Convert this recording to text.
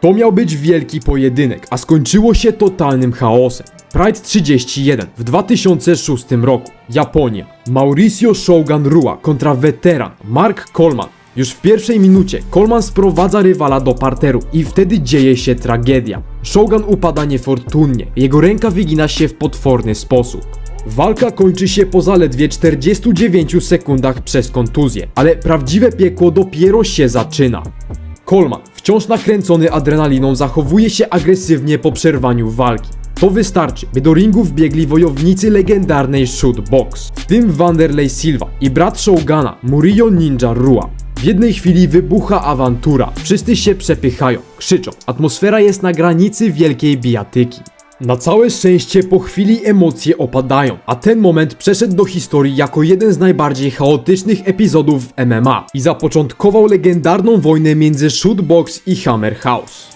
To miał być wielki pojedynek, a skończyło się totalnym chaosem. Pride 31 w 2006 roku. Japonia. Mauricio Shogun Rua kontra weteran Mark Coleman. Już w pierwszej minucie Coleman sprowadza rywala do parteru i wtedy dzieje się tragedia. Shogun upada niefortunnie, jego ręka wygina się w potworny sposób. Walka kończy się po zaledwie 49 sekundach przez kontuzję, ale prawdziwe piekło dopiero się zaczyna. Coleman, wciąż nakręcony adrenaliną, zachowuje się agresywnie po przerwaniu walki. To wystarczy, by do ringu wbiegli wojownicy legendarnej Shootbox, w tym Wanderlei Silva i brat Shogana, Murillo Ninja Rua. W jednej chwili wybucha awantura, wszyscy się przepychają, krzyczą, atmosfera jest na granicy wielkiej bijatyki. Na całe szczęście po chwili emocje opadają, a ten moment przeszedł do historii jako jeden z najbardziej chaotycznych epizodów w MMA i zapoczątkował legendarną wojnę między Shootbox i Hammer House.